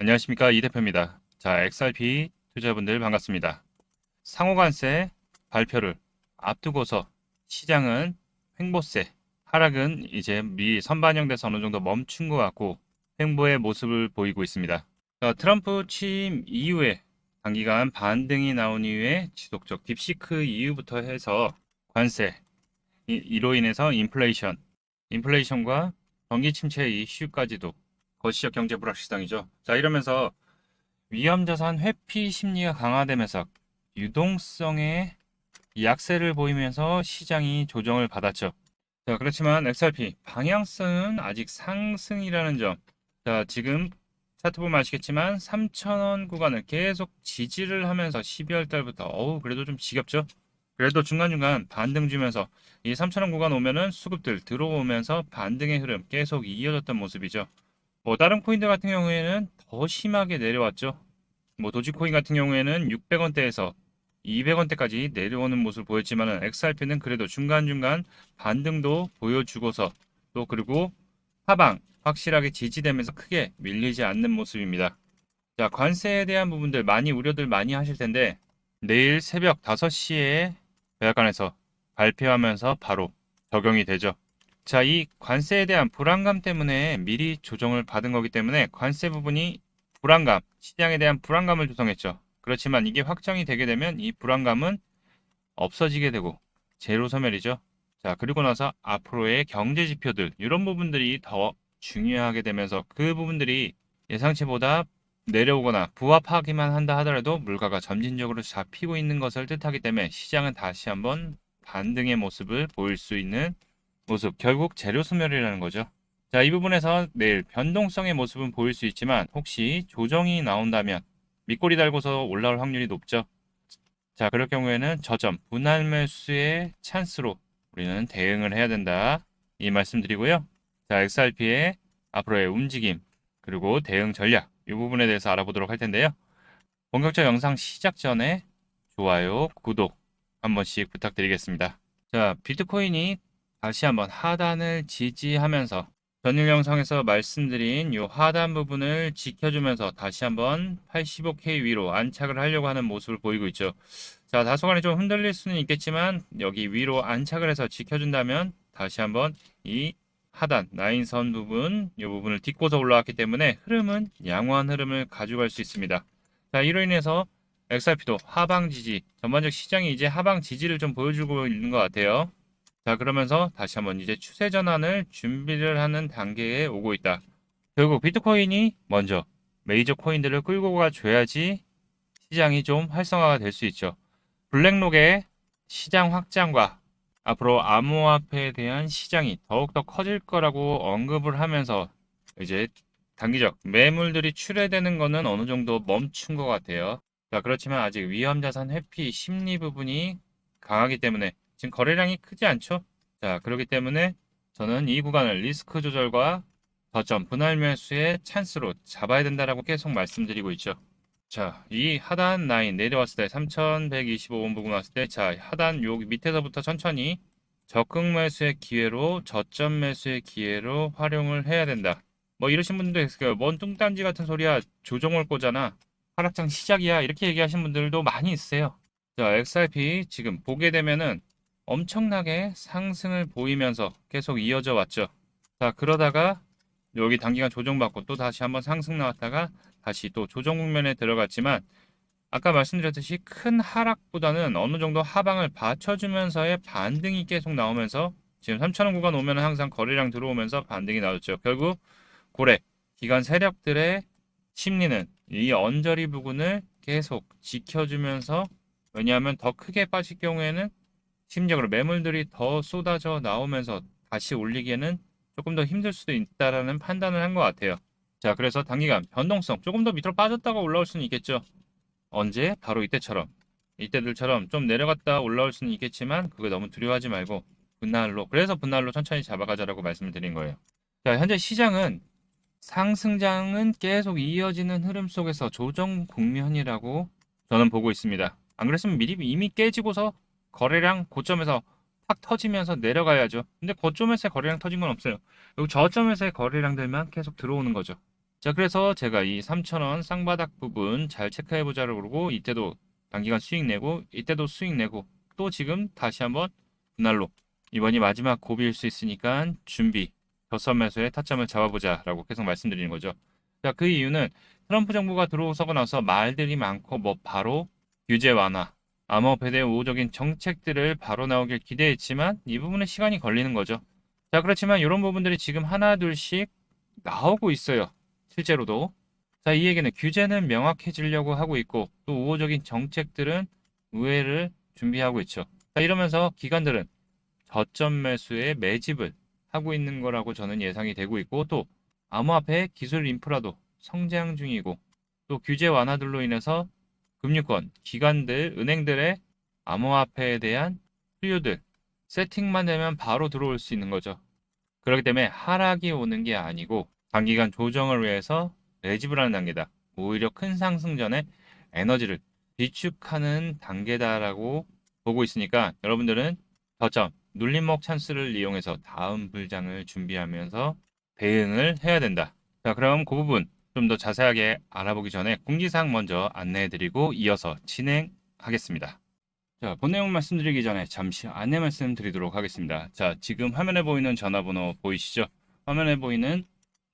안녕하십니까 이 대표입니다. 자 XRP 투자분들 반갑습니다. 상호관세 발표를 앞두고서 시장은 횡보세 하락은 이제 미 선반영돼서 어느 정도 멈춘 것 같고 횡보의 모습을 보이고 있습니다. 자, 트럼프 취임 이후에 단기간 반등이 나온 이후에 지속적 딥시크 이후부터 해서 관세 이, 이로 인해서 인플레이션 인플레이션과 경기 침체 이슈까지도 거시적 경제 불확실성이죠. 자, 이러면서 위험 자산 회피 심리가 강화되면서 유동성의 약세를 보이면서 시장이 조정을 받았죠. 자, 그렇지만 XRP 방향성은 아직 상승이라는 점. 자, 지금 차트 보면 아시겠지만 3,000원 구간을 계속 지지를 하면서 12월 달부터 어우, 그래도 좀 지겹죠? 그래도 중간중간 반등 주면서 이 3,000원 구간 오면은 수급들 들어오면서 반등의 흐름 계속 이어졌던 모습이죠. 뭐 다른 코인들 같은 경우에는 더 심하게 내려왔죠. 뭐 도지코인 같은 경우에는 600원대에서 200원대까지 내려오는 모습을 보였지만은 XRP는 그래도 중간중간 반등도 보여주고서 또 그리고 하방 확실하게 지지되면서 크게 밀리지 않는 모습입니다. 자, 관세에 대한 부분들 많이 우려들 많이 하실 텐데 내일 새벽 5시에 백악관에서 발표하면서 바로 적용이 되죠. 자, 이 관세에 대한 불안감 때문에 미리 조정을 받은 거기 때문에 관세 부분이 불안감, 시장에 대한 불안감을 조성했죠. 그렇지만 이게 확정이 되게 되면 이 불안감은 없어지게 되고 제로 소멸이죠. 자, 그리고 나서 앞으로의 경제 지표들 이런 부분들이 더 중요하게 되면서 그 부분들이 예상치보다 내려오거나 부합하기만 한다 하더라도 물가가 점진적으로 잡히고 있는 것을 뜻하기 때문에 시장은 다시 한번 반등의 모습을 보일 수 있는 모습, 결국 재료 소멸이라는 거죠. 자, 이 부분에서 내일 변동성의 모습은 보일 수 있지만 혹시 조정이 나온다면 밑꼬리 달고서 올라올 확률이 높죠. 자, 그럴 경우에는 저점 분할 매수의 찬스로 우리는 대응을 해야 된다. 이 말씀 드리고요. 자, XRP의 앞으로의 움직임 그리고 대응 전략 이 부분에 대해서 알아보도록 할 텐데요. 본격적 영상 시작 전에 좋아요, 구독 한 번씩 부탁드리겠습니다. 자, 비트코인이 다시 한번 하단을 지지하면서 전일 영상에서 말씀드린 이 하단 부분을 지켜주면서 다시 한번 85K 위로 안착을 하려고 하는 모습을 보이고 있죠. 자, 다소간에 좀 흔들릴 수는 있겠지만 여기 위로 안착을 해서 지켜준다면 다시 한번 이 하단 라인선 부분 이 부분을 딛고서 올라왔기 때문에 흐름은 양호한 흐름을 가져갈 수 있습니다. 자, 이로 인해서 XRP도 하방 지지, 전반적 시장이 이제 하방 지지를 좀 보여주고 있는 것 같아요. 자, 그러면서 다시 한번 이제 추세 전환을 준비를 하는 단계에 오고 있다. 결국 비트코인이 먼저 메이저 코인들을 끌고 가줘야지 시장이 좀 활성화가 될 수 있죠. 블랙록의 시장 확장과 앞으로 암호화폐에 대한 시장이 더욱더 커질 거라고 언급을 하면서 이제 단기적 매물들이 출회되는 거는 어느 정도 멈춘 것 같아요. 자, 그렇지만 아직 위험자산 회피 심리 부분이 강하기 때문에 지금 거래량이 크지 않죠? 자, 그렇기 때문에 저는 이 구간을 리스크 조절과 저점 분할 매수의 찬스로 잡아야 된다라고 계속 말씀드리고 있죠. 자, 이 하단 라인 내려왔을 때 3125원 부분 왔을 때 자, 하단 요 밑에서부터 천천히 적극 매수의 기회로 저점 매수의 기회로 활용을 해야 된다. 뭐 이러신 분들도 있어요. 뭔 뚱딴지 같은 소리야. 조정 올 거잖아. 하락장 시작이야. 이렇게 얘기하신 분들도 많이 있어요. 자, XRP 지금 보게 되면은 엄청나게 상승을 보이면서 계속 이어져 왔죠. 자, 그러다가 여기 단기간 조정받고 또 다시 한번 상승 나왔다가 다시 또 조정 국면에 들어갔지만 아까 말씀드렸듯이 큰 하락보다는 어느 정도 하방을 받쳐주면서의 반등이 계속 나오면서 지금 3천원 구간 오면 항상 거래량 들어오면서 반등이 나왔죠. 결국 고래 기관 세력들의 심리는 이 언저리 부분을 계속 지켜주면서 왜냐하면 더 크게 빠질 경우에는 심적으로 매물들이 더 쏟아져 나오면서 다시 올리기에는 조금 더 힘들 수도 있다라는 판단을 한 것 같아요. 자, 그래서 단기간 변동성 조금 더 밑으로 빠졌다가 올라올 수는 있겠죠. 언제? 바로 이때처럼. 이때들처럼 좀 내려갔다 올라올 수는 있겠지만 그거 너무 두려워하지 말고 분할로 그래서 분할로 천천히 잡아가자라고 말씀을 드린 거예요. 자, 현재 시장은 상승장은 계속 이어지는 흐름 속에서 조정 국면이라고 저는 보고 있습니다. 안 그랬으면 미리 이미 깨지고서 거래량 고점에서 팍 터지면서 내려가야죠. 근데 고점에서의 거래량 터진 건 없어요. 여기 저점에서의 거래량들만 계속 들어오는 거죠. 자, 그래서 제가 이 3,000원 쌍바닥 부분 잘 체크해 보자고 그러고 이때도 단기간 수익 내고 이때도 수익 내고 또 지금 다시 한번 분할로 이번이 마지막 고비일 수 있으니까 준비 저선 매수에 타점을 잡아보자 라고 계속 말씀드리는 거죠. 자, 그 이유는 트럼프 정부가 들어서고 나서 말들이 많고 뭐 바로 규제 완화, 암호화폐 우호적인 정책들을 바로 나오길 기대했지만 이 부분에 시간이 걸리는 거죠. 자, 그렇지만 이런 부분들이 지금 하나 둘씩 나오고 있어요. 실제로도. 자, 이 얘기는 규제는 명확해지려고 하고 있고 또 우호적인 정책들은 우회를 준비하고 있죠. 자, 이러면서 기관들은 저점 매수에 매집을 하고 있는 거라고 저는 예상이 되고 있고 또 암호화폐 기술 인프라도 성장 중이고 또 규제 완화들로 인해서 금융권, 기관들, 은행들의 암호화폐에 대한 수요들 세팅만 되면 바로 들어올 수 있는 거죠. 그렇기 때문에 하락이 오는 게 아니고 단기간 조정을 위해서 매집을 하는 단계다. 오히려 큰 상승 전에 에너지를 비축하는 단계다라고 보고 있으니까 여러분들은 저점 눌림목 찬스를 이용해서 다음 불장을 준비하면서 대응을 해야 된다. 자, 그럼 그 부분 좀 더 자세하게 알아보기 전에 공지사항 먼저 안내해드리고 이어서 진행하겠습니다. 자, 본 내용 말씀드리기 전에 잠시 안내 말씀드리도록 하겠습니다. 자, 지금 화면에 보이는 전화번호 보이시죠? 화면에 보이는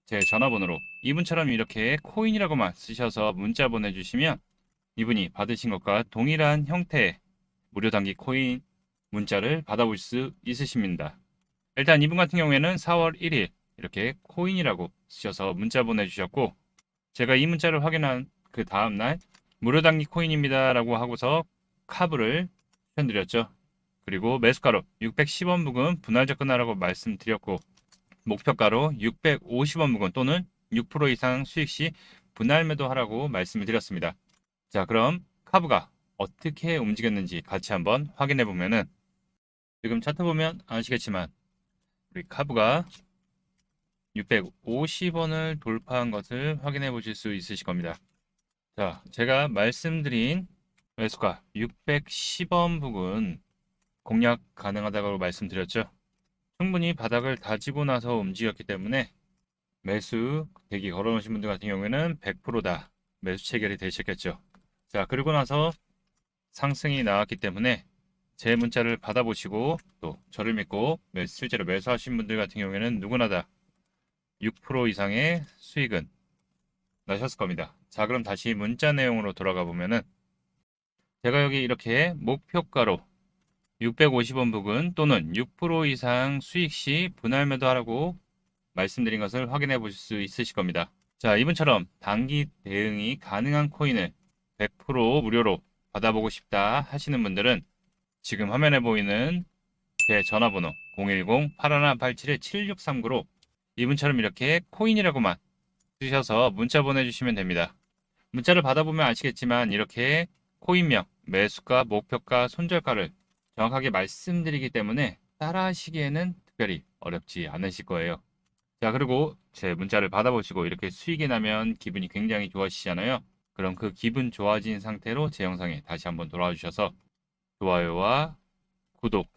제 전화번호로 이분처럼 이렇게 코인이라고만 쓰셔서 문자 보내주시면 이분이 받으신 것과 동일한 형태의 무료 단기 코인 문자를 받아볼 수 있으십니다. 일단 이분 같은 경우에는 4월 1일 이렇게 코인이라고 쓰셔서 문자 보내주셨고 제가 이 문자를 확인한 그 다음 날 무료 단기 코인입니다라고 하고서 카브를 추천드렸죠. 그리고 매수가로 610원 부근 분할 접근하라고 말씀드렸고 목표가로 650원 부근 또는 6% 이상 수익 시 분할 매도하라고 말씀을 드렸습니다. 자, 그럼 카브가 어떻게 움직였는지 같이 한번 확인해 보면은 지금 차트 보면 아시겠지만 우리 카브가 650원을 돌파한 것을 확인해 보실 수 있으실 겁니다. 자, 제가 말씀드린 매수가 610원 부근 공략 가능하다고 말씀드렸죠. 충분히 바닥을 다지고 나서 움직였기 때문에 매수 대기 걸어놓으신 분들 같은 경우에는 100%다 매수 체결이 되셨겠죠. 자, 그리고 나서 상승이 나왔기 때문에 제 문자를 받아보시고 또 저를 믿고 매- 실제로 매수하신 분들 같은 경우에는 누구나 다 6% 이상의 수익은 나셨을 겁니다. 자, 그럼 다시 문자 내용으로 돌아가 보면은 제가 여기 이렇게 목표가로 650원 부근 또는 6% 이상 수익 시 분할 매도하라고 말씀드린 것을 확인해 보실 수 있으실 겁니다. 자, 이분처럼 단기 대응이 가능한 코인을 100% 무료로 받아보고 싶다 하시는 분들은 지금 화면에 보이는 제 전화번호 010-8187-7639로 이분처럼 이렇게 코인이라고만 쓰셔서 문자 보내주시면 됩니다. 문자를 받아보면 아시겠지만 이렇게 코인명, 매수가, 목표가, 손절가를 정확하게 말씀드리기 때문에 따라하시기에는 특별히 어렵지 않으실 거예요. 자, 그리고 제 문자를 받아보시고 이렇게 수익이 나면 기분이 굉장히 좋아지시잖아요. 그럼 그 기분 좋아진 상태로 제 영상에 다시 한번 돌아와 주셔서 좋아요와 구독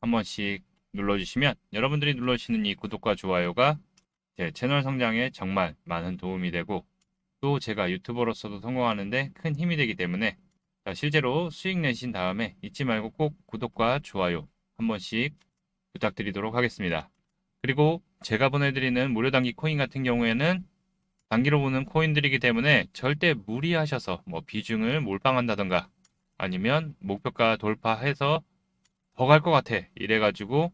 한 번씩 눌러주시면 여러분들이 눌러주시는 이 구독과 좋아요가 제 채널 성장에 정말 많은 도움이 되고 또 제가 유튜버로서도 성공하는데 큰 힘이 되기 때문에 자, 실제로 수익 내신 다음에 잊지 말고 꼭 구독과 좋아요 한 번씩 부탁드리도록 하겠습니다. 그리고 제가 보내드리는 무료 단기 코인 같은 경우에는 단기로 보는 코인들이기 때문에 절대 무리하셔서 뭐 비중을 몰빵한다던가 아니면 목표가 돌파해서 더 갈 것 같아 이래가지고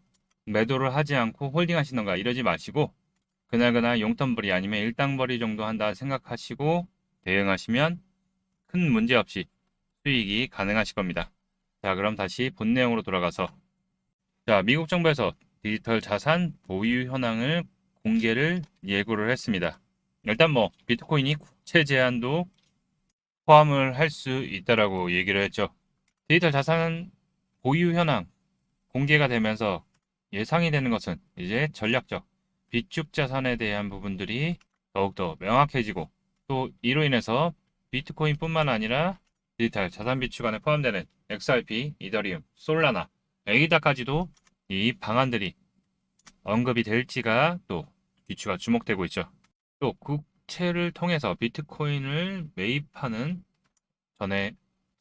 매도를 하지 않고 홀딩 하시던가 이러지 마시고 그날그날 용돈벌이 아니면 일당벌이 정도 한다 생각하시고 대응하시면 큰 문제 없이 수익이 가능하실 겁니다. 자, 그럼 다시 본 내용으로 돌아가서 자, 미국 정부에서 디지털 자산 보유 현황을 공개를 예고를 했습니다. 일단 뭐 비트코인이 국채 제한도 포함을 할 수 있다라고 얘기를 했죠. 디지털 자산 보유 현황 공개가 되면서 예상이 되는 것은 이제 전략적 비축 자산에 대한 부분들이 더욱더 명확해지고 또 이로 인해서 비트코인뿐만 아니라 디지털 자산 비축 안에 포함되는 XRP, 이더리움, 솔라나, 에이다까지도 이 방안들이 언급이 될지가 또 귀추가 주목되고 있죠. 또 국채를 통해서 비트코인을 매입하는 전에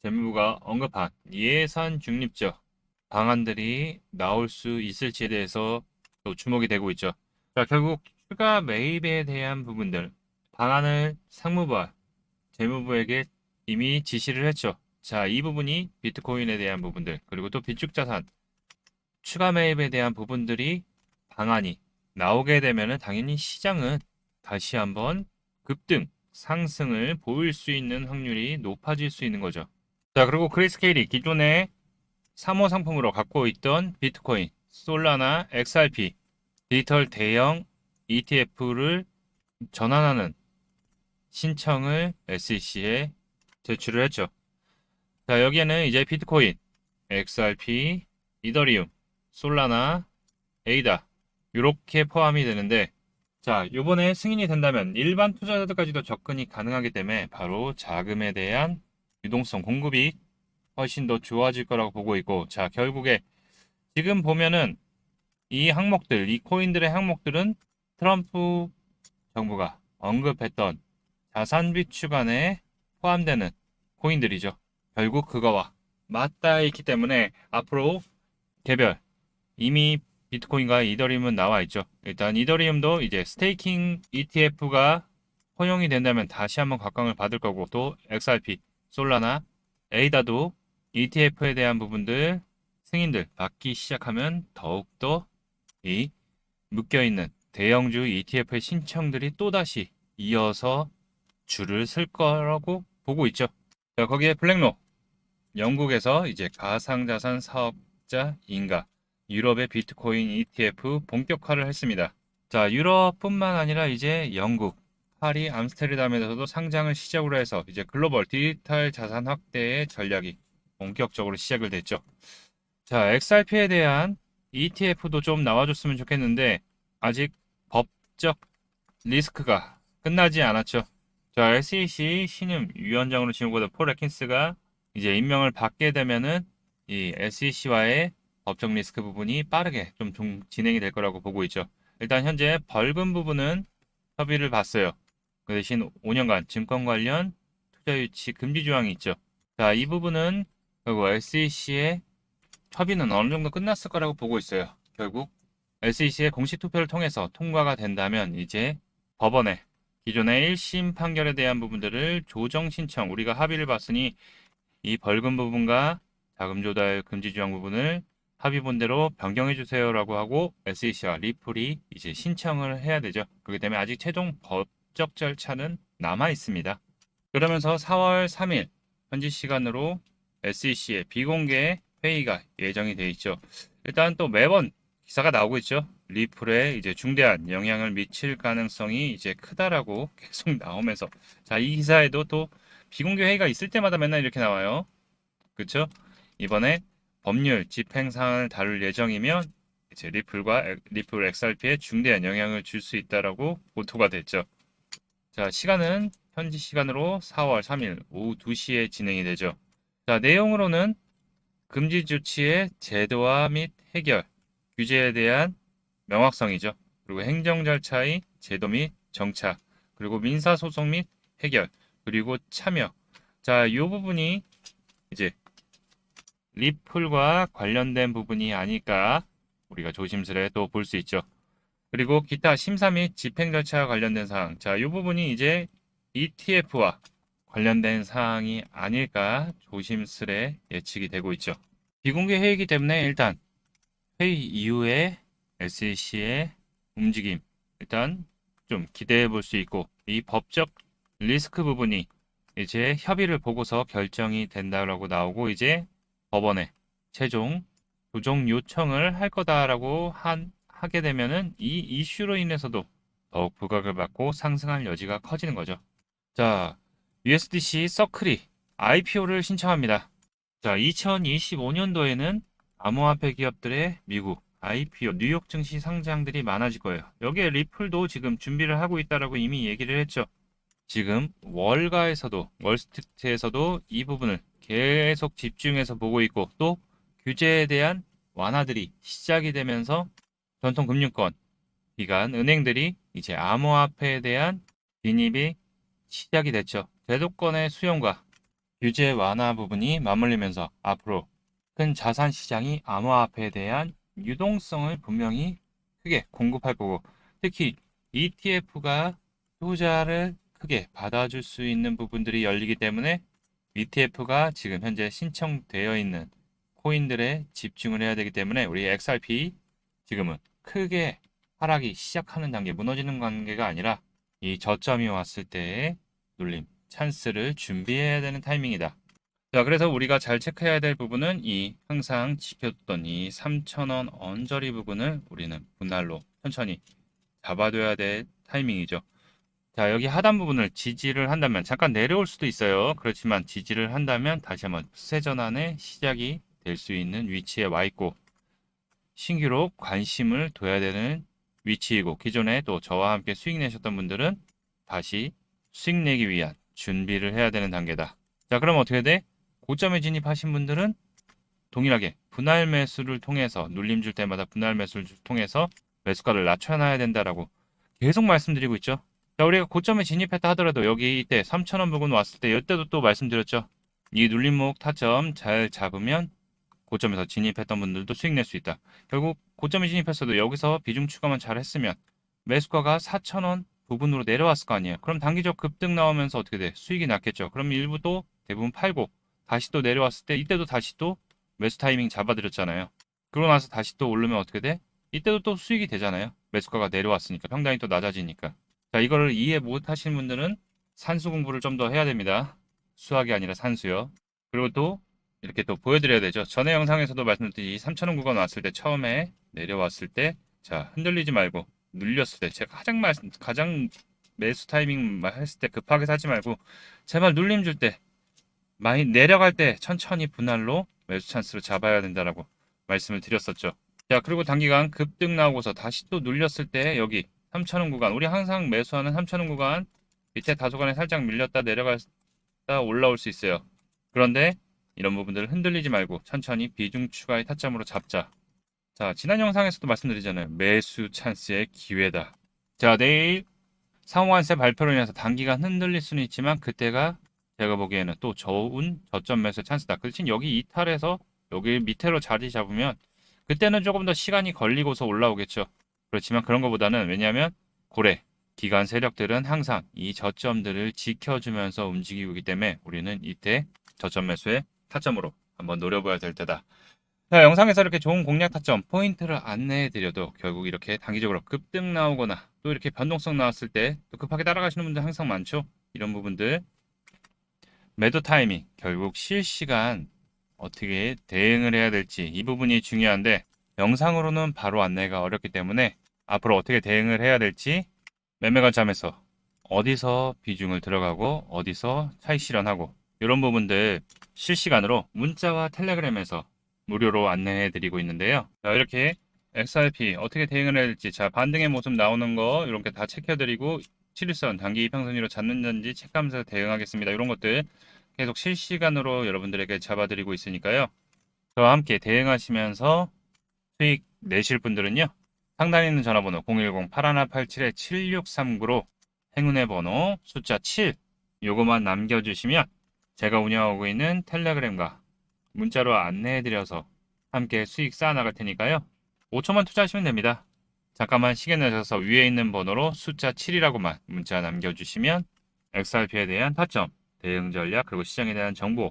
재무부가 언급한 예산 중립적 방안들이 나올 수 있을지에 대해서 또 주목이 되고 있죠. 자, 결국 추가 매입에 대한 부분들 방안을 상무부와 재무부에게 이미 지시를 했죠. 자, 이 부분이 비트코인에 대한 부분들, 그리고 또 비축 자산 추가 매입에 대한 부분들이 방안이 나오게 되면은 당연히 시장은 다시 한번 급등, 상승을 보일 수 있는 확률이 높아질 수 있는 거죠. 자, 그리고 그레이스케일이 기존에 3호 상품으로 갖고 있던 비트코인, 솔라나, XRP, 디지털 대형 ETF를 전환하는 신청을 SEC에 제출을 했죠. 자, 여기에는 이제 비트코인, XRP, 이더리움, 솔라나, 에이다 이렇게 포함이 되는데 자, 요번에 승인이 된다면 일반 투자자들까지도 접근이 가능하기 때문에 바로 자금에 대한 유동성 공급이 훨씬 더 좋아질 거라고 보고 있고 자, 결국에 지금 보면은 이 항목들, 이 코인들의 항목들은 트럼프 정부가 언급했던 자산 비축안에 포함되는 코인들이죠. 결국 그거와 맞닿아 있기 때문에 앞으로 개별 이미 비트코인과 이더리움은 나와 있죠. 일단 이더리움도 이제 스테이킹 ETF가 허용이 된다면 다시 한번 각광을 받을 거고 또 XRP, 솔라나, 에이다도 ETF에 대한 부분들 승인들 받기 시작하면 더욱더 이 묶여있는 대형주 ETF의 신청들이 또다시 이어서 줄을 쓸 거라고 보고 있죠. 자, 거기에 블랙로 영국에서 이제 가상자산 사업자 인가 유럽의 비트코인 ETF 본격화를 했습니다. 자, 유럽뿐만 아니라 이제 영국, 파리, 암스테르담에서도 상장을 시작으로 해서 이제 글로벌 디지털 자산 확대의 전략이 본격적으로 시작을 됐죠. 자, XRP에 대한 ETF도 좀 나와줬으면 좋겠는데 아직 법적 리스크가 끝나지 않았죠. 자, SEC 신임 위원장으로 지목받은 폴 에킨스가 이제 임명을 받게 되면은 이 SEC와의 법적 리스크 부분이 빠르게 좀, 좀 진행이 될 거라고 보고 있죠. 일단 현재 벌금 부분은 협의를 봤어요. 그 대신 5년간 증권 관련 투자 유치 금지 조항이 있죠. 자, 이 부분은 결국 SEC의 협의는 어느 정도 끝났을 거라고 보고 있어요. 결국 SEC의 공식 투표를 통해서 통과가 된다면 이제 법원에 기존의 1심 판결에 대한 부분들을 조정 신청 우리가 합의를 봤으니 이 벌금 부분과 자금 조달 금지 조항 부분을 합의 본대로 변경해 주세요라고 하고 SEC와 리플이 이제 신청을 해야 되죠. 그렇기 때문에 아직 최종 법적 절차는 남아 있습니다. 그러면서 4월 3일 현지 시간으로 SEC의 비공개 회의가 예정이 돼 있죠. 일단 또 매번 기사가 나오고 있죠. 리플에 이제 중대한 영향을 미칠 가능성이 이제 크다라고 계속 나오면서 자, 이 기사에도 또 비공개 회의가 있을 때마다 맨날 이렇게 나와요. 그렇죠? 이번에 법률 집행 사항을 다룰 예정이면 이제 리플과 리플 XRP에 중대한 영향을 줄 수 있다라고 보도가 됐죠. 자, 시간은 현지 시간으로 4월 3일 오후 2시에 진행이 되죠. 자, 내용으로는 금지 조치의 제도화 및 해결, 규제에 대한 명확성이죠. 그리고 행정 절차의 제도 및 정착, 그리고 민사 소송 및 해결, 그리고 참여. 자, 이 부분이 이제 리플과 관련된 부분이 아닐까 우리가 조심스레 또 볼 수 있죠. 그리고 기타 심사 및 집행 절차와 관련된 사항. 자, 이 부분이 이제 ETF와 관련된 사항이 아닐까 조심스레 예측이 되고 있죠. 비공개 회의이기 때문에 일단 회의 이후에 SEC의 움직임 일단 좀 기대해 볼 수 있고 이 법적 리스크 부분이 이제 협의를 보고서 결정이 된다라고 나오고 이제 법원에 최종 조정 요청을 할 거다라고 한, 하게 되면은 이 이슈로 인해서도 더욱 부각을 받고 상승할 여지가 커지는 거죠. 자, USDC 서클이 IPO를 신청합니다. 자, 2025년도에는 암호화폐 기업들의 미국 IPO 뉴욕 증시 상장들이 많아질 거예요. 여기에 리플도 지금 준비를 하고 있다라고 이미 얘기를 했죠. 지금 월가에서도 월스트리트에서도 이 부분을 계속 집중해서 보고 있고 또 규제에 대한 완화들이 시작이 되면서 전통 금융권 기관 은행들이 이제 암호화폐에 대한 진입이 시작이 됐죠. 제도권의 수용과 규제 완화 부분이 맞물리면서 앞으로 큰 자산 시장이 암호화폐에 대한 유동성을 분명히 크게 공급할 거고 특히 ETF가 투자를 크게 받아줄 수 있는 부분들이 열리기 때문에 ETF가 지금 현재 신청되어 있는 코인들에 집중을 해야 되기 때문에 우리 XRP 지금은 크게 하락이 시작하는 단계, 무너지는 관계가 아니라 이 저점이 왔을 때의 눌림, 찬스를 준비해야 되는 타이밍이다. 자, 그래서 우리가 잘 체크해야 될 부분은 이 항상 지켰던 이 3,000원 언저리 부분을 우리는 분할로 천천히 잡아둬야 될 타이밍이죠. 자, 여기 하단 부분을 지지를 한다면 잠깐 내려올 수도 있어요. 그렇지만 지지를 한다면 다시 한번 세 전환의 시작이 될 수 있는 위치에 와 있고 신규로 관심을 둬야 되는 위치이고 기존에 또 저와 함께 수익 내셨던 분들은 다시 수익 내기 위한 준비를 해야 되는 단계다. 자, 그럼 어떻게 돼? 고점에 진입하신 분들은 동일하게 분할 매수를 통해서 눌림 줄 때마다 분할 매수를 통해서 매수가를 낮춰놔야 된다라고 계속 말씀드리고 있죠. 자, 우리가 고점에 진입했다 하더라도 여기 이때 3,000원 부근 왔을 때 이때도 또 말씀드렸죠. 이 눌림목 타점 잘 잡으면 고점에서 진입했던 분들도 수익 낼 수 있다. 결국 고점에 진입했어도 여기서 비중 추가만 잘 했으면 매수가가 4,000원 부분으로 내려왔을 거 아니에요. 그럼 단기적 급등 나오면서 어떻게 돼? 수익이 났겠죠. 그럼 일부 또 대부분 팔고 다시 또 내려왔을 때 이때도 다시 또 매수 타이밍 잡아드렸잖아요. 그러고 나서 다시 또 오르면 어떻게 돼? 이때도 또 수익이 되잖아요. 매수가가 내려왔으니까 평단이 또 낮아지니까. 자, 이거를 이해 못 하시는 분들은 산수 공부를 좀 더 해야 됩니다. 수학이 아니라 산수요. 그리고 또 이렇게 또 보여드려야 되죠. 전에 영상에서도 말씀드렸듯이 3,000원 구간 왔을 때 처음에 내려왔을 때 자, 흔들리지 말고 눌렸을 때 제가 가장 말 가장 매수 타이밍 했을 때 급하게 사지 말고 제발 눌림 줄 때 많이 내려갈 때 천천히 분할로 매수 찬스로 잡아야 된다라고 말씀을 드렸었죠. 자, 그리고 단기간 급등 나오고서 다시 또 눌렸을 때 여기 3,000원 구간 우리 항상 매수하는 3,000원 구간 밑에 다소간에 살짝 밀렸다 내려갔다 올라올 수 있어요. 그런데 이런 부분들을 흔들리지 말고 천천히 비중 추가의 타점으로 잡자. 자, 지난 영상에서도 말씀드리잖아요. 매수 찬스의 기회다. 자, 내일 상호관세 발표로 인해서 단기간 흔들릴 수는 있지만 그때가 제가 보기에는 또 좋은 저점 매수 찬스다. 그렇지 여기 이탈해서 여기 밑으로 자리 잡으면 그때는 조금 더 시간이 걸리고서 올라오겠죠. 그렇지만 그런 것보다는 왜냐하면 고래 기간 세력들은 항상 이 저점들을 지켜주면서 움직이고 있기 때문에 우리는 이때 저점 매수의 타점으로 한번 노려봐야 될 때다. 자, 영상에서 이렇게 좋은 공략 타점 포인트를 안내해 드려도 결국 이렇게 단기적으로 급등 나오거나 또 이렇게 변동성 나왔을 때 또 급하게 따라가시는 분들 항상 많죠. 이런 부분들 매도 타이밍 결국 실시간 어떻게 대응을 해야 될지 이 부분이 중요한데 영상으로는 바로 안내가 어렵기 때문에 앞으로 어떻게 대응을 해야 될지 매매 관점에서 어디서 비중을 들어가고 어디서 차익 실현하고 이런 부분들 실시간으로 문자와 텔레그램에서 무료로 안내해 드리고 있는데요. 자, 이렇게 XRP 어떻게 대응을 해야 될지 자 반등의 모습 나오는 거 이렇게 다 체크해 드리고 7일선 단기 이평선위로 잡는지 체크하면서 대응하겠습니다. 이런 것들 계속 실시간으로 여러분들에게 잡아드리고 있으니까요. 저와 함께 대응하시면서 수익 내실 분들은요. 상단에 있는 전화번호 010-8187-7639로 행운의 번호 숫자 7 요거만 남겨주시면 제가 운영하고 있는 텔레그램과 문자로 안내해드려서 함께 수익 쌓아나갈 테니까요. 5초만 투자하시면 됩니다. 잠깐만 시간 내셔서 위에 있는 번호로 숫자 7이라고만 문자 남겨주시면 XRP에 대한 타점, 대응 전략, 그리고 시장에 대한 정보,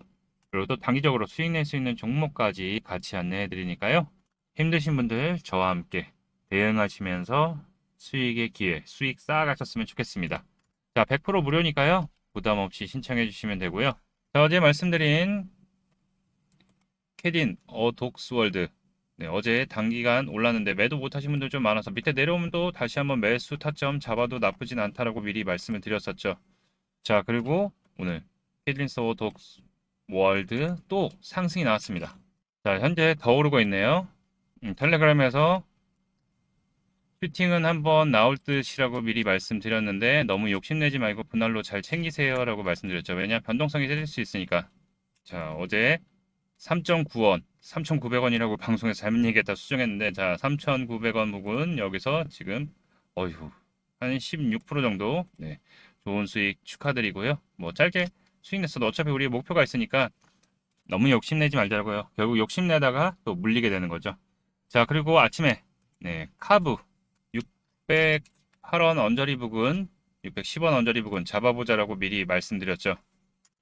그리고 또 단기적으로 수익 낼 수 있는 종목까지 같이 안내해 드리니까요. 힘드신 분들 저와 함께 대응하시면서 수익의 기회, 수익 쌓아가셨으면 좋겠습니다. 자, 100% 무료니까요. 부담 없이 신청해 주시면 되고요. 자, 어제 말씀드린 캐딘 어독스월드 네, 어제 단기간 올랐는데 매도 못하신 분들 좀 많아서 밑에 내려오면 또 다시 한번 매수 타점 잡아도 나쁘진 않다라고 미리 말씀을 드렸었죠. 자, 그리고 오늘 캐딘스 어독스 월드 또 상승이 나왔습니다. 자, 현재 더 오르고 있네요. 음, 텔레그램에서 슈팅은 한번 나올 듯이라고 미리 말씀드렸는데 너무 욕심내지 말고 분할로 잘 챙기세요라고 말씀드렸죠. 왜냐 변동성이 생길 수 있으니까. 자, 어제 3.9원, 3,900원이라고 방송에서 잘못 얘기했다 수정했는데 자, 3,900원 부분 여기서 지금 어휴 한 16% 정도 네, 좋은 수익 축하드리고요. 뭐 짧게 수익 냈어도 어차피 우리 목표가 있으니까 너무 욕심내지 말자고요. 결국 욕심내다가 또 물리게 되는 거죠. 자, 그리고 아침에 네, 카브 608원 언저리 부근, 610원 언저리 부근 잡아보자라고 미리 말씀드렸죠.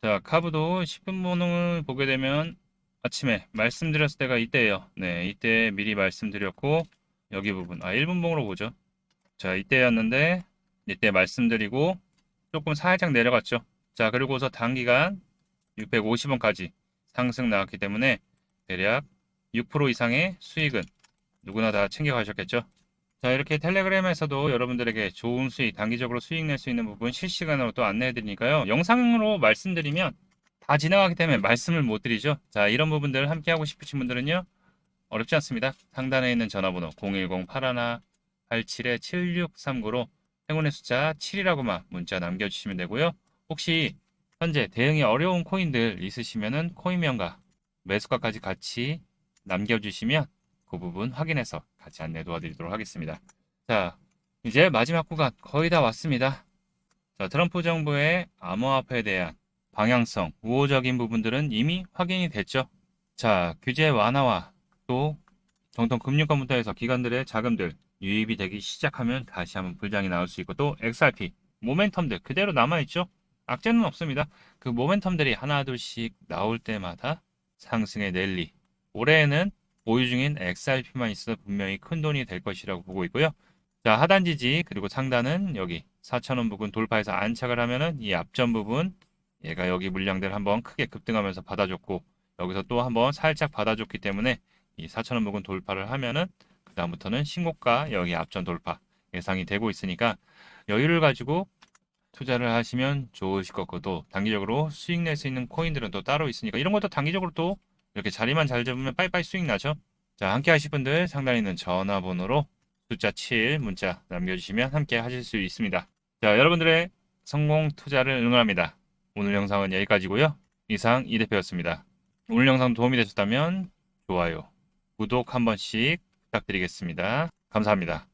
자, 카브도 10분 모능을 보게 되면 아침에 말씀드렸을 때가 이때예요. 네, 이때 미리 말씀드렸고 여기 부분, 아 1분 봉으로 보죠. 자, 이때였는데 이때 말씀드리고 조금 살짝 내려갔죠. 자, 그리고서 단기간 650원까지 상승 나왔기 때문에 대략 6% 이상의 수익은 누구나 다 챙겨가셨겠죠. 자, 이렇게 텔레그램에서도 여러분들에게 좋은 수익, 단기적으로 수익 낼 수 있는 부분 실시간으로 또 안내해 드리니까요. 영상으로 말씀드리면 다 지나가기 때문에 말씀을 못 드리죠. 자, 이런 부분들 함께 하고 싶으신 분들은요. 어렵지 않습니다. 상단에 있는 전화번호 010-8187-7639로 행운의 숫자 7이라고만 문자 남겨주시면 되고요. 혹시 현재 대응이 어려운 코인들 있으시면은 코인명과 매수가까지 같이 남겨주시면 그 부분 확인해서 같이 안내 도와드리도록 하겠습니다. 자, 이제 마지막 구간 거의 다 왔습니다. 자, 트럼프 정부의 암호화폐에 대한 방향성, 우호적인 부분들은 이미 확인이 됐죠. 자, 규제 완화와 또 정통 금융권부터 해서 기관들의 자금들 유입이 되기 시작하면 다시 한번 불장이 나올 수 있고 또 XRP, 모멘텀들 그대로 남아있죠. 악재는 없습니다. 그 모멘텀들이 하나 둘씩 나올 때마다 상승의 랠리. 올해에는 보유 중인 XRP만 있어도 분명히 큰 돈이 될 것이라고 보고 있고요. 자, 하단 지지 그리고 상단은 여기 4,000원 부분 돌파해서 안착을 하면은 이 앞전 부분 얘가 여기 물량들 한번 크게 급등하면서 받아줬고 여기서 또 한번 살짝 받아줬기 때문에 이 4,000원 부분 돌파를 하면은 그 다음부터는 신고가 여기 앞전 돌파 예상이 되고 있으니까 여유를 가지고 투자를 하시면 좋으실 것 같고 또 단기적으로 수익 낼 수 있는 코인들은 또 따로 있으니까 이런 것도 단기적으로 또 이렇게 자리만 잘 잡으면 빠이빠이 수익 나죠. 자, 함께 하실 분들 상단에 있는 전화번호로 숫자 7 문자 남겨주시면 함께 하실 수 있습니다. 자, 여러분들의 성공 투자를 응원합니다. 오늘 영상은 여기까지고요. 이상 이 대표였습니다. 오늘 영상 도움이 되셨다면 좋아요, 구독 한 번씩 부탁드리겠습니다. 감사합니다.